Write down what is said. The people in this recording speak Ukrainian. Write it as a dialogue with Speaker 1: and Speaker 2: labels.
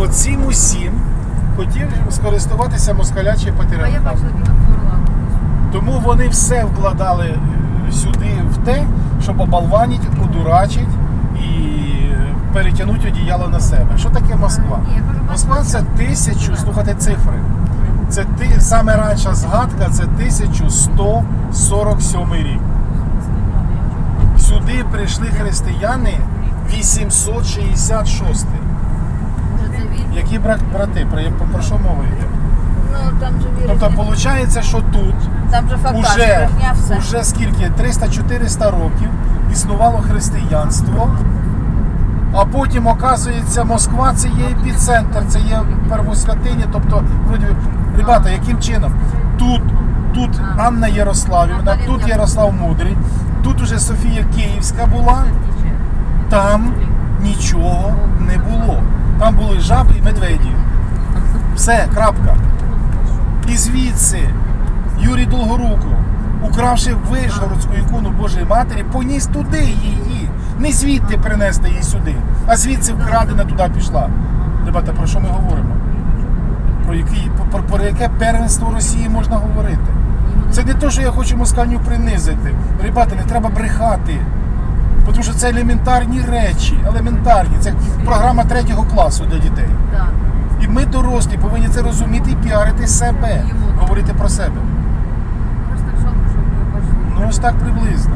Speaker 1: Оцім усім хотів скористуватися москалячий
Speaker 2: А я бачила.
Speaker 1: Тому вони все вкладали е, сюди в те, щоб обалванить, одурачить і перетягнути одіяло на себе. Що таке Москва? Москва це тисячу, слухайте цифри. Це ти, саме ранша згадка це 1147 рік. Сюди прийшли християни 866. Які брат, брати, про, про що мова йде?
Speaker 3: Ну там же вірить.
Speaker 1: Тобто виходить, що тут
Speaker 3: Там же фактаж,
Speaker 1: уже,
Speaker 3: брехня, все.
Speaker 1: уже скільки 300-400 років існувало християнство, а потім оказується Москва це є епіцентр, це є первосвятиня. Тобто, вроді, ребята, яким чином? Тут, тут Анна Ярославівна, тут Ярослав Мудрий, тут уже Софія Київська була, там нічого не було. Були і медведі. Все, крапка. І звідси Юрій Долгоруко, укравши Вишгородську ікону Божої Матері, поніс туди її. Не звідти принести її сюди, а звідси вкрадена туди пішла. Ребята, про що ми говоримо? Про, який, про, про яке первенство Росії можна говорити? Це не те, що я хочу москальню принизити. Ребята, не треба брехати. Тому що це елементарні речі, елементарні. Це програма третього класу для дітей.
Speaker 2: Так.
Speaker 1: І ми дорослі повинні це розуміти і піарити себе, говорити про себе.
Speaker 2: Просто так жалко, що ви.
Speaker 1: Ну ось так приблизно.